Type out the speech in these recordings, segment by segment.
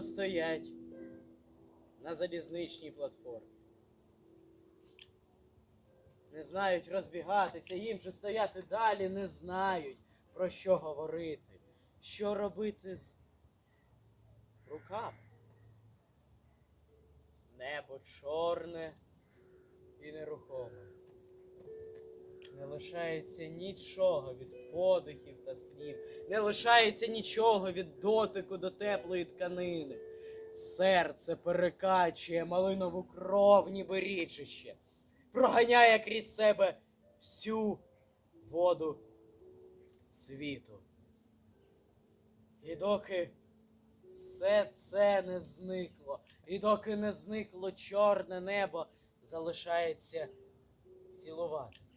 стоять на залізничній платформі. Не знають розбігатися, їм же стояти далі, не знають, про що говорити, що робити з руками. Небо чорне і нерухоме. Не лишається нічого від подихів та слів, не лишається нічого від дотику до теплої тканини. Серце перекачує малинову кров, ніби річище, проганяє крізь себе всю воду світу. І доки все це не зникло, і доки не зникло чорне небо, залишається цілуватися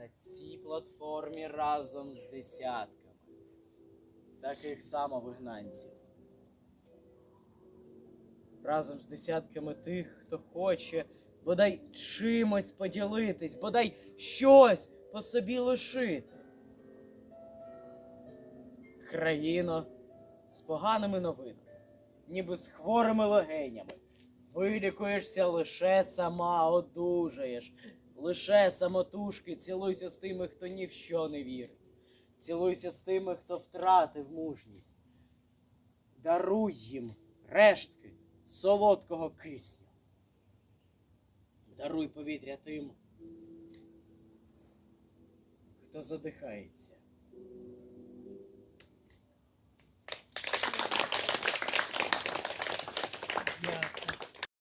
на цій платформі разом з десятками таких само вигнанців. Разом з десятками тих, хто хоче бодай чимось поділитись, бодай щось по собі лишити. Країно з поганими новинами, ніби з хворими легенями. Вилікуєшся лише сама, одужаєш. Лише самотужки цілуйся з тими, хто ні в що не вірить. Цілуйся з тими, хто втратив мужність. Даруй їм рештки солодкого кисню. Даруй повітря тим, хто задихається. Дякую.